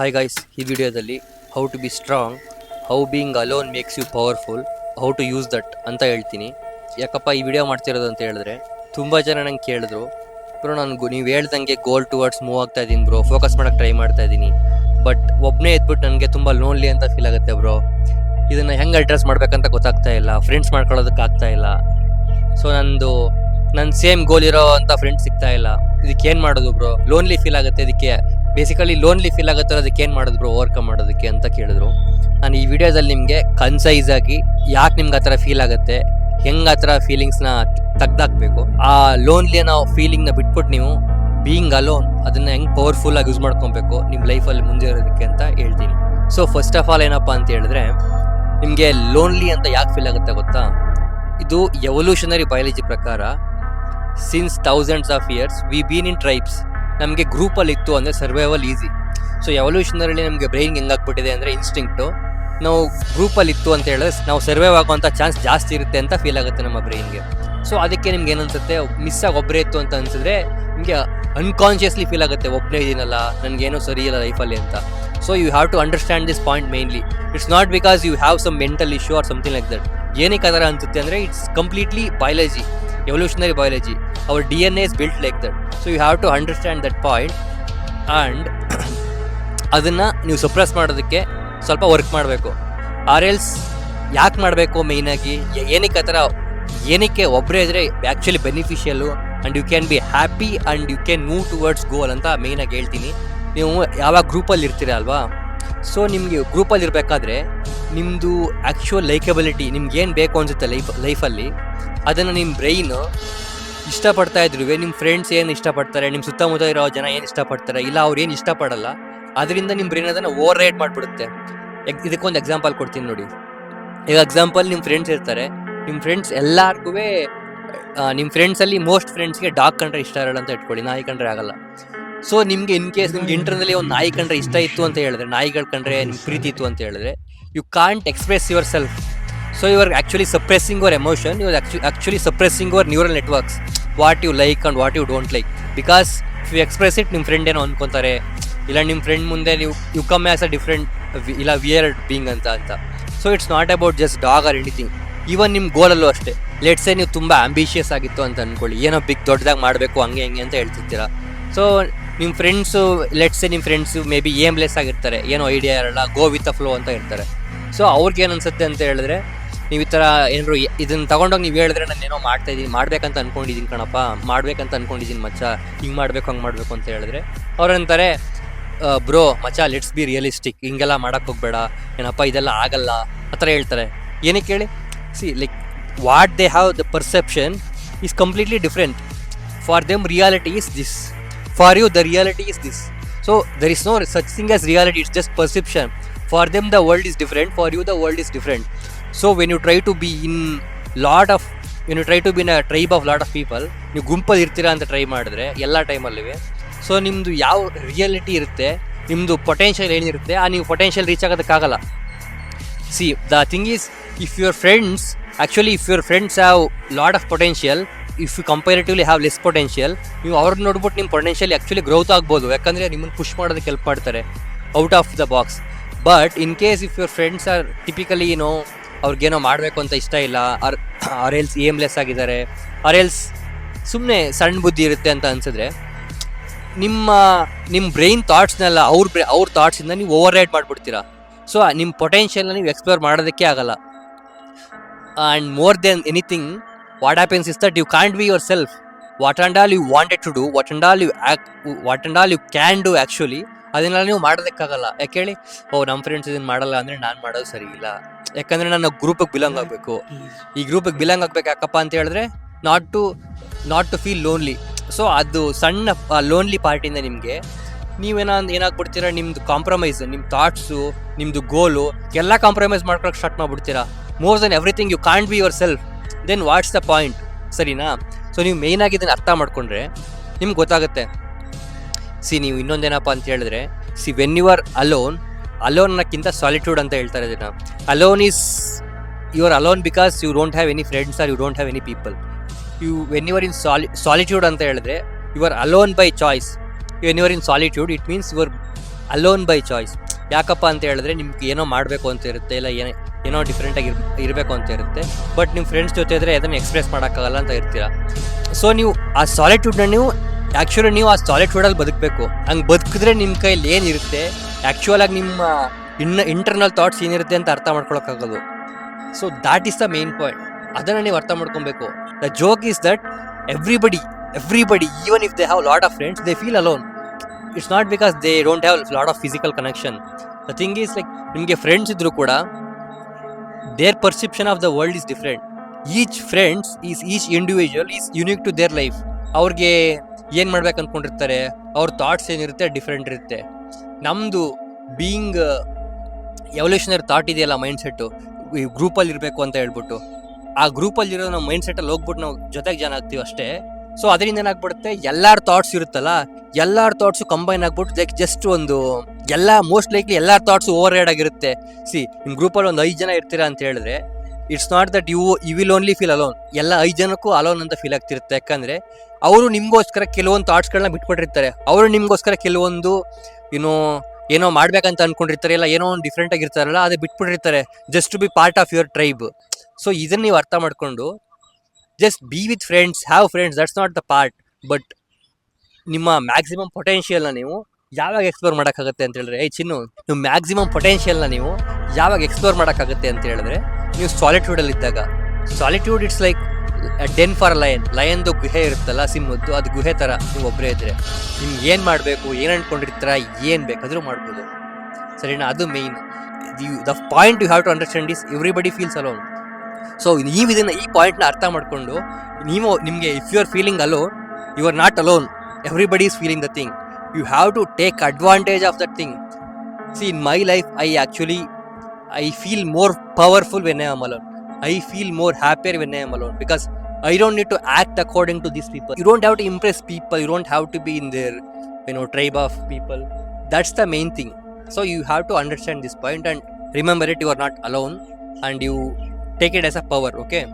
Hi guys ಈ ವಿಡಿಯೋದಲ್ಲಿ how to be strong how being alone makes you powerful how to use that ಅಂತ ಹೇಳ್ತೀನಿ. ಯಾಕಪ್ಪ ಈ ವಿಡಿಯೋ ಮಾಡ್ತಿರೋದು ಅಂತ ಹೇಳಿದ್ರೆ, ತುಂಬ ಜನ ನಂಗೆ ಕೇಳಿದ್ರು, ಬ್ರೋ, ನಾನು ನೀವು ಹೇಳ್ದಂಗೆ ಗೋಲ್ ಟುವರ್ಡ್ಸ್ ಮೂವ್ ಆಗ್ತಾ ಇದ್ದೀನಿ ಬ್ರೋ ಫೋಕಸ್ ಮಾಡೋಕ್ಕೆ ಟ್ರೈ ಮಾಡ್ತಾ ಇದ್ದೀನಿ ಬಟ್ ಒಬ್ಬನೇ ಎದ್ಬಿಟ್ಟು ನನಗೆ ತುಂಬ ಲೋನ್ಲಿ ಅಂತ ಫೀಲ್ ಆಗುತ್ತೆ ಬ್ರೋ. ಇದನ್ನು ಹೆಂಗೆ ಅಡ್ರೆಸ್ ಮಾಡ್ಬೇಕಂತ ಗೊತ್ತಾಗ್ತಾ ಇಲ್ಲ ಫ್ರೆಂಡ್ಸ್ ಮಾಡ್ಕೊಳ್ಳೋದಕ್ಕೆ ಆಗ್ತಾ ಇಲ್ಲ. ಸೊ ನಂದು ನನ್ನ ಸೇಮ್ ಗೋಲ್ ಇರೋ ಅಂತ ಫ್ರೆಂಡ್ಸ್ ಸಿಗ್ತಾ ಇಲ್ಲ. ಇದಕ್ಕೆ ಏನು ಮಾಡೋದು ಬ್ರೋ? ಲೋನ್ಲಿ ಫೀಲ್ ಆಗುತ್ತೆ, ಇದಕ್ಕೆ ಬೇಸಿಕಲಿ ಲೋನ್ಲಿ ಫೀಲ್ ಆಗುತ್ತೆ ಅದಕ್ಕೆ ಏನು ಮಾಡೋದು ಬ್ರೋ ಓವರ್ಕಮ್ ಮಾಡೋದಕ್ಕೆ ಅಂತ ಕೇಳಿದ್ರು. ನಾನು ಈ ವಿಡಿಯೋದಲ್ಲಿ ನಿಮಗೆ ಕನ್ಸೈಸ್ ಆಗಿ ಯಾಕೆ ನಿಮ್ಗೆ ಆ ಥರ ಫೀಲ್ ಆಗುತ್ತೆ, ಹೆಂಗೆ ಆ ಥರ ಫೀಲಿಂಗ್ಸ್ನ ತೆಗ್ದಾಕ್ಬೇಕು, ಆ ಲೋನ್ಲಿ ಅನ್ನೋ ಫೀಲಿಂಗ್ನ ಬಿಟ್ಬಿಟ್ಟು ನೀವು ಬೀಯಿಂಗ್ ಅಲೋನ್ ಅದನ್ನು ಹೆಂಗೆ ಪವರ್ಫುಲ್ಲಾಗಿ ಯೂಸ್ ಮಾಡ್ಕೊಬೇಕು ನಿಮ್ಮ ಲೈಫಲ್ಲಿ ಮುಂದೆ ಇರೋದಕ್ಕೆ ಅಂತ ಹೇಳ್ತೀನಿ. ಸೊ ಫಸ್ಟ್ ಆಫ್ ಆಲ್ ಏನಪ್ಪ ಅಂತ ಹೇಳಿದ್ರೆ, ನಿಮಗೆ ಲೋನ್ಲಿ ಅಂತ ಯಾಕೆ ಫೀಲ್ ಆಗುತ್ತೆ ಗೊತ್ತಾ? ಇದು ಎವಲ್ಯೂಷನರಿ ಬಯಾಲಜಿ ಪ್ರಕಾರ since thousands of years we been in tribes ನಮಗೆ ಗ್ರೂಪಲ್ಲಿ ಇತ್ತು ಅಂದರೆ ಸರ್ವೈವಲ್ ಈಸಿ ಸೊ ಎವಲ್ಯೂಷನರಲ್ಲಿ ನಮಗೆ ಬ್ರೈನ್ ಹೆಂಗಾಗ್ಬಿಟ್ಟಿದೆ ಅಂದರೆ ಇನ್ಸ್ಟಿಂಕ್ಟು ನಾವು ಗ್ರೂಪಲ್ಲಿ ಇತ್ತು ಅಂತ ಹೇಳಿದ್ರೆ ನಾವು ಸರ್ವೈವ್ ಆಗುವಂಥ ಚಾನ್ಸ್ ಜಾಸ್ತಿ ಇರುತ್ತೆ ಅಂತ ಫೀಲ್ ಆಗುತ್ತೆ ನಮ್ಮ ಬ್ರೈನ್ಗೆ ಸೊ ಅದಕ್ಕೆ ನಿಮ್ಗೆ ಏನನ್ಸುತ್ತೆ ಮಿಸ್ ಆಗಿ ಒಬ್ಬರೇ ಇತ್ತು ಅಂತ ಅನ್ಸಿದ್ರೆ ನಿಮಗೆ ಅನ್ಕಾನ್ಷಿಯಸ್ಲಿ ಫೀಲ್ ಆಗುತ್ತೆ ಒಬ್ಬನೇ ಇದೀನಲ್ಲ, ನನಗೇನೋ ಸರಿ ಇಲ್ಲ ಲೈಫಲ್ಲಿ ಅಂತ. So you have to understand this point mainly it's not because you have some mental issue or something like that ಏನಕ್ಕೆ ಆ ಥರ ಅನ್ಸುತ್ತೆ ಅಂದರೆ it's completely biology evolutionary biology our D N A is built like that so you have to understand that point and ಅದನ್ನು ನೀವು suppress ಮಾಡೋದಕ್ಕೆ ಸ್ವಲ್ಪ work ಮಾಡಬೇಕು. ಆರ್ ಎಲ್ಸ್ ಯಾಕೆ ಮಾಡಬೇಕು ಮೇಯ್ನಾಗಿ ಏನಕ್ಕೆ ಆ ಥರ ಏನಕ್ಕೆ ಒಬ್ಬರೇ ಇದ್ದರೆ actually beneficial and you can be happy and you can move towards goal ಅಂತ ಮೇಯ್ನಾಗಿ ಹೇಳ್ತೀನಿ. ನೀವು ಯಾವಾಗ ಗ್ರೂಪಲ್ಲಿ ಇರ್ತೀರ ಅಲ್ವಾ? ಸೊ ನಿಮಗೆ ಗ್ರೂಪಲ್ಲಿ ಇರಬೇಕಾದ್ರೆ ನಿಮ್ಮದು ಆ್ಯಕ್ಚುವಲ್ ಲೈಕಬಿಲಿಟಿ ನಿಮ್ಗೆ ಏನು ಬೇಕು ಅನಿಸುತ್ತೆ ಲೈಫ್ ಲೈಫಲ್ಲಿ ಅದನ್ನು ನಿಮ್ಮ ಬ್ರೈನು ಇಷ್ಟಪಡ್ತಾ ಇದ್ರು ನಿಮ್ಮ ಫ್ರೆಂಡ್ಸ್ ಏನು ಇಷ್ಟಪಡ್ತಾರೆ ನಿಮ್ಮ ಸುತ್ತಮುತ್ತ ಇರೋ ಜನ ಏನು ಇಷ್ಟಪಡ್ತಾರೆ, ಇಲ್ಲ ಅವ್ರು ಏನು ಇಷ್ಟಪಡಲ್ಲ, ಅದರಿಂದ ನಿಮ್ಮ ಬ್ರೈನ್ ಅದನ್ನು ಓವರ್ ರೈಡ್ ಮಾಡಿಬಿಡುತ್ತೆ ಇದಕ್ಕೊಂದು ಎಕ್ಸಾಂಪಲ್ ಕೊಡ್ತೀನಿ ನೋಡಿ. ಈಗ ಎಕ್ಸಾಂಪಲ್ ನಿಮ್ಮ ಫ್ರೆಂಡ್ಸ್ ಇರ್ತಾರೆ ನಿಮ್ಮ ಫ್ರೆಂಡ್ಸ್ ಎಲ್ಲರಿಗೂ ನಿಮ್ಮ ಫ್ರೆಂಡ್ಸಲ್ಲಿ ಮೋಸ್ಟ್ ಫ್ರೆಂಡ್ಸ್ಗೆ ಡಾಗ್ ಕಂಡ್ರೆ ಇಷ್ಟ ಇರಲ್ಲ ಅಂತ ಇಟ್ಕೊಳ್ಳಿ, ನಾಯಿ ಕಂಡ್ರೆ ಆಗಲ್ಲ. ಸೊ ನಿಮಗೆ ಇನ್ ಕೇಸ್ ನಿಮ್ಗೆ ಇಂಟರ್ನಲ್ಲಿ ಒಂದು ನಾಯಿ ಕಂಡ್ರೆ ಇಷ್ಟ ಇತ್ತು ಅಂತ ಹೇಳಿದ್ರೆ, ನಾಯಿಗಳು ಕಂಡ್ರೆ ನಿಮ್ಗೆ ಪ್ರೀತಿ ಇತ್ತು ಅಂತ ಹೇಳಿದ್ರೆ you can't express yourself so you are actually suppressing your emotion you actually suppressing your neural networks what you like and what you don't like because if you express it ನಿಮ್ಮ ಫ್ರೆಂಡ್ ಏನೋ ಅನ್ಕೊತಾರೆ. ಇಲ್ಲ ನಿಮ್ಮ friend ಮುಂದೆ ನೀವು you come as a different ಇಲ್ಲ weird being ಅಂತ ಅಂತ. So it's not about just dog or anything even ನಿಮ್ಮ ಗೋಲಲ್ಲೂ ಅಷ್ಟೇ. ಲೆಟ್ಸೇ ನೀವು ತುಂಬ ಆಂಬಿಷಿಯಸ್ ಆಗಿತ್ತು ಅಂತ ಅಂದ್ಕೊಳ್ಳಿ ಏನೋ ಬಿಗ್ ದೊಡ್ಡದಾಗಿ ಮಾಡಬೇಕು, ಹಂಗೆ, ಹಿಂಗೆ ಅಂತ ಹೇಳ್ತಿರ್ತೀರ. ಸೊ ನಿಮ್ಮ ಫ್ರೆಂಡ್ಸು ಲೆಟ್ಸೆ ನಿಮ್ಮ ಫ್ರೆಂಡ್ಸು ಮೇ ಬಿ ಏಮ್ಲೆಸ್ ಆಗಿರ್ತಾರೆ. ಏನೋ ಐಡಿಯಾ ಇರಲ್ಲ ಗೋ ವಿತ್ ಅ ಫ್ಲೋ ಅಂತ ಇರ್ತಾರೆ ಸೊ ಅವ್ರಿಗೆ ಏನು ಅನ್ಸುತ್ತೆ ಅಂತ ಹೇಳಿದ್ರೆ ನೀವು ಈ ಥರ ಏನಾದ್ರು ಇದನ್ನು ತಗೊಂಡೋಗಿ ನೀವು ಹೇಳಿದ್ರೆ ನಾನು ಏನೋ ಮಾಡ್ತಾ ಇದ್ದೀನಿ ಮಾಡ್ಬೇಕಂತ ಅನ್ಕೊಂಡಿದ್ದೀನಿ ಕಣಪ್ಪ. ಮಾಡ್ಬೇಕಂತ ಅನ್ಕೊಂಡಿದ್ದೀನಿ ಮಚ್ಚ. ಹಿಂಗೆ ಮಾಡಬೇಕು, ಹಂಗೆ ಮಾಡಬೇಕು ಅಂತ ಹೇಳಿದ್ರೆ ಅವ್ರು ಅಂತಾರೆ ಬ್ರೋ, ಮಚ್ಚ ಲೆಟ್ಸ್ ಬಿ ರಿಯಲಿಸ್ಟಿಕ್ ಹಿಂಗೆಲ್ಲ ಮಾಡೋಕ್ಕೆ ಹೋಗ್ಬೇಡ. ಏನಪ್ಪ, ಇದೆಲ್ಲ ಆಗಲ್ಲ. ಆ ಥರ ಹೇಳ್ತಾರೆ. ಏನಕ್ಕೆ ಹೇಳಿ see like what they have the perception is completely different for them reality is this for you the reality is this so there is no such thing as reality it's just perception for them the world is different for you the world is different so when you try to be in lot of when you try to be in a tribe of lot of people ನೀವು ಗುಂಪಲ್ಲಿ ಇರ್ತೀರಾ ಅಂತ try ಮಾಡಿದ್ರೆ ಎಲ್ಲ ಟೈಮಲ್ಲಿವೆ so ನಿಮ್ಮದು ಯಾವ reality ಇರುತ್ತೆ ನಿಮ್ಮದು ಪೊಟೆನ್ಷಿಯಲ್ ಏನಿರುತ್ತೆ, ಆ ನೀವು potential reach ಆಗೋದಕ್ಕಾಗಲ್ಲ. See the thing is if your friends actually if your friends have lot of potential if you comparatively have less potential ನೀವು ಅವ್ರನ್ನ ನೋಡ್ಬಿಟ್ಟು ನಿಮ್ಮ ಪೊಟೆನ್ಷಿಯಲ್ ಆ್ಯಕ್ಚುಲಿ ಗ್ರೋತ್ ಆಗ್ಬೋದು. ಯಾಕಂದರೆ ನಿಮ್ಮನ್ನು ಪುಷ್ ಮಾಡೋದಕ್ಕೆ ಹೆಲ್ಪ್ ಮಾಡ್ತಾರೆ out of the box but in case if your friends are typically ಏನೋ ಅವ್ರಿಗೇನೋ ಮಾಡಬೇಕು ಅಂತ ಇಷ್ಟ ಇಲ್ಲ. ಆರ್ ಎಲ್ಸ್ ಏಮ್ಲೆಸ್ ಆಗಿದ್ದಾರೆ. ಎಲ್ಸ್ ಸುಮ್ಮನೆ ಸಣ್ಣ ಬುದ್ಧಿ ಇರುತ್ತೆ ಅಂತ ಅನ್ಸಿದ್ರೆ ನಿಮ್ಮ ನಿಮ್ಮ ಬ್ರೈನ್ ಥಾಟ್ಸ್ನೆಲ್ಲ ಅವ್ರ ಬ್ರೆ, ಅವ್ರ ಥಾಟ್ಸಿಂದ ನೀವು ಓವರ್ ರೈಡ್ ಮಾಡಿಬಿಡ್ತೀರಾ ಸೊ ನಿಮ್ಮ ಪೊಟೆನ್ಷಿಯಲ್ನ ನೀವು ಎಕ್ಸ್ಪ್ಲೋರ್ ಮಾಡೋದಕ್ಕೆ ಆಗಲ್ಲ. And more then anything what happens is that you can't be yourself what and all you wanted to do what and all you act what and all you can do actually ಅದನ್ನೆಲ್ಲ ನೀವು ಮಾಡೋದಕ್ಕಾಗಲ್ಲ. ಯಾಕೆ ಹೇಳಿ? ಓ ನಮ್ಮ friends ಇದನ್ನು ಮಾಡಲ್ಲ ಅಂದರೆ ನಾನು ಮಾಡೋದು ಸರಿ ಇಲ್ಲ. ಯಾಕಂದರೆ ನಾನು ಗ್ರೂಪಿಗೆ ಬಿಲಾಂಗ್ ಆಗಬೇಕು. ಈ ಗ್ರೂಪಿಗೆ ಬಿಲಾಂಗ್ ಆಗ್ಬೇಕು ಯಾಕಪ್ಪ ಅಂತ ಹೇಳಿದ್ರೆ not to not to feel lonely so ಅದು ಸಣ್ಣ ಲೋನ್ಲಿ ಪಾರ್ಟಿಯಿಂದ ನಿಮಗೆ ನೀವೇನೋ ಏನಾಗ್ಬಿಡ್ತೀರಾ? ನಿಮ್ದು ಕಾಂಪ್ರಮೈಸ್ ನಿಮ್ಮ ಥಾಟ್ಸು ನಿಮ್ಮದು ಗೋಲು ಎಲ್ಲ ಕಾಂಪ್ರಮೈಸ್ ಮಾಡ್ಕೊಳಕ್ಕೆ start ಮಾಡಿಬಿಡ್ತೀರಾ? More than everything you can't be yourself then what's the point ಸರಿನಾ? ಸೊ ನೀವು ಮೇಯ್ನಾಗಿ ಇದನ್ನು ಅರ್ಥ ಮಾಡ್ಕೊಂಡ್ರೆ ನಿಮ್ಗೆ ಗೊತ್ತಾಗುತ್ತೆ. ಸಿ, ನೀವು ಇನ್ನೊಂದೇನಪ್ಪ ಅಂತ ಹೇಳಿದ್ರೆ, see when you are alone ಅಲೋನ್ಕ್ಕಿಂತ solitude ಅಂತ ಹೇಳ್ತಾರೆ ಇದನ್ನ alone is you are alone because you don't have any friends or you don't have any people you when you are in ಸಾಲಿ ಸಾಲಿಟ್ಯೂಡ್ ಅಂತ ಹೇಳಿದ್ರೆ you are alone by choice when you are in solitude it means you are alone by choice ಯಾಕಪ್ಪ ಅಂತ ಹೇಳಿದ್ರೆ, ನಿಮ್ಗೆ ಏನೋ ಮಾಡಬೇಕು ಅಂತ ಇರುತ್ತೆ, ಇಲ್ಲ ಏನೋ ಏನೋ ಡಿಫ್ರೆಂಟಾಗಿ ಇರ್, ಇರಬೇಕು ಅಂತ ಇರುತ್ತೆ. ಬಟ್ ನಿಮ್ಮ ಫ್ರೆಂಡ್ಸ್ ಜೊತೆ ಇದ್ದರೆ ಅದನ್ನು ಎಕ್ಸ್ಪ್ರೆಸ್ ಮಾಡೋಕ್ಕಾಗಲ್ಲ ಅಂತ ಇರ್ತೀರ. ಸೊ ನೀವು ಆ ಸಾಲಿಟ್ಯೂಡ್ನ ನೀವು ಆ್ಯಕ್ಚುಲಿ ನೀವು ಆ ಅಲ್ಲಿ ಬದುಕಬೇಕು. ಹಂಗೆ ಬದುಕಿದ್ರೆ ನಿಮ್ಮ ಕೈಲಿ ಏನಿರುತ್ತೆ ಆ್ಯಕ್ಚುಯಲ್ ಆಗಿ ನಿಮ್ಮ ಇನ್ನ ಇಂಟರ್ನಲ್ ಥಾಟ್ಸ್ ಏನಿರುತ್ತೆ ಅಂತ ಅರ್ಥ ಮಾಡ್ಕೊಳಕ್ಕಾಗೋದು so that is the main point ಅದನ್ನು ನೀವು ಅರ್ಥ ಮಾಡ್ಕೊಬೇಕು. The joke is that everybody everybody even if they have lot of friends they feel alone it's not because they don't have lot of physical connection the thing is like ನಿಮಗೆ friends ಇದ್ರು ಕೂಡ their perception of the world is different each friends is each individual is unique to their life ಅವ್ರಿಗೆ ಏನು ಮಾಡ್ಬೇಕು ಅಂದ್ಕೊಂಡಿರ್ತಾರೆ ಅವ್ರ thoughts ಏನಿರುತ್ತೆ different ಇರುತ್ತೆ. ನಮ್ಮದು ಬೀಯಿಂಗ್ ಎವಲ್ಯೂಷನರಿ ಥಾಟ್ ಇದೆಯಲ್ಲ ಮೈಂಡ್ ಸೆಟ್ಟು ಈ ಗ್ರೂಪಲ್ಲಿ ಇರಬೇಕು ಅಂತ ಹೇಳ್ಬಿಟ್ಟು. ಆ ಗ್ರೂಪಲ್ಲಿ ಇರೋ ನಾವು ಮೈಂಡ್ ಸೆಟ್ಟಲ್ಲಿ ಹೋಗ್ಬಿಟ್ಟು ನಾವು ಜೊತೆಗೆ ಜನ ಆಗ್ತೀವಿ ಅಷ್ಟೇ. ಸೊ ಅದರಿಂದ ಏನಾಗ್ಬಿಡುತ್ತೆ? ಎಲ್ಲರ ಥಾಟ್ಸ್ ಇರುತ್ತಲ್ಲ, ಎಲ್ಲಾರ್ ಥಾಟ್ಸು ಕಂಬೈನ್ ಆಗ್ಬಿಟ್ಟು ಲೈಕ್ ಜಸ್ಟ್ ಒಂದು, ಎಲ್ಲ ಮೋಸ್ಟ್ ಲೈಕ್ಲಿ ಎಲ್ಲಾರ್ ಥಾಟ್ಸು ಓವರ್ ಆಗಿರುತ್ತೆ. ಸಿ ನಿಮ್ಮ ಗ್ರೂಪಲ್ಲಿ ಒಂದು ಐದು ಜನ ಇರ್ತೀರಾ ಅಂತ ಹೇಳಿದ್ರೆ it's not that you you will only feel alone ಎಲ್ಲ ಐದು ಜನಕ್ಕೂ ಅಲೋನ್ ಅಂತ ಫೀಲ್ ಆಗ್ತಿರುತ್ತೆ. ಯಾಕಂದರೆ ಅವರು ನಿಮಗೋಸ್ಕರ ಕೆಲವೊಂದು ಥಾಟ್ಸ್ಗಳನ್ನ ಬಿಟ್ಬಿಟ್ಟಿರ್ತಾರೆ. ಅವರು ನಿಮಗೋಸ್ಕರ ಕೆಲವೊಂದು ಏನೋ ಏನೋ ಮಾಡ್ಬೇಕಂತ ಅಂದ್ಕೊಂಡಿರ್ತಾರೆ ಇಲ್ಲ, ಏನೋ ಒಂದು ಡಿಫ್ರೆಂಟ್ ಆಗಿರ್ತಾರಲ್ಲ ಅದು ಬಿಟ್ಬಿಟ್ಟಿರ್ತಾರೆ. Just to be part of your tribe so ಇದನ್ನು ನೀವು ಅರ್ಥ ಮಾಡಿಕೊಂಡು just be with friends have friends that's not the part but ನಿಮ್ಮ ಮ್ಯಾಕ್ಸಿಮಮ್ ಪೊಟೆನ್ಷಿಯಲ್ನ ನೀವು ಯಾವಾಗ ಎಕ್ಸ್ಪ್ಲೋರ್ ಮಾಡೋಕ್ಕಾಗುತ್ತೆ ಅಂತ ಹೇಳಿದ್ರೆ ಏ ಚಿನ್ನು, ನಿಮ್ಮ ಮ್ಯಾಕ್ಸಿಮಮ್ ಪೊಟೆನ್ಷಿಯಲ್ನ ನೀವು ಯಾವಾಗ ಎಕ್ಸ್ಪ್ಲೋರ್ ಮಾಡೋಕ್ಕಾಗುತ್ತೆ ಅಂತ ಹೇಳಿದ್ರೆ ನೀವು ಸಾಲಿಟ್ಯೂಡಲ್ಲಿ ಇದ್ದಾಗ solitude it's like den for lion ಲಯನ್ದು ಗುಹೆ ಇರುತ್ತಲ್ಲ, ಸಿಂಹದ್ದು, ಅದು ಗುಹೆ ಥರ ನೀವು ಒಬ್ಬರೇ ಇದ್ರೆ. ನಿಮ್ಗೆ ಏನು ಮಾಡಬೇಕು, ಏನು ಅಂದ್ಕೊಂಡಿರ್ತೀರ ಏನು ಬೇಕಾದರೂ ಮಾಡ್ಬೋದು. ಸರಿನಾ? ಅದು main the point you have to understand is everybody feels alone so ನೀವು ಇದನ್ನು ಈ ಪಾಯಿಂಟ್ನ ಅರ್ಥ ಮಾಡಿಕೊಂಡು, ನೀವು, ನಿಮಗೆ if you are feeling alone you are not alone everybody is feeling the thing you have to take advantage of that thing see in my life I actually I feel more powerful when I am alone. I feel more happier when I am alone because I don't need to act according to these people. You don't have to impress people. You don't have to be in their, you know, tribe of people. That's the main thing. So you have to understand this point and remember it. You are not alone, and you take it as a power. Okay.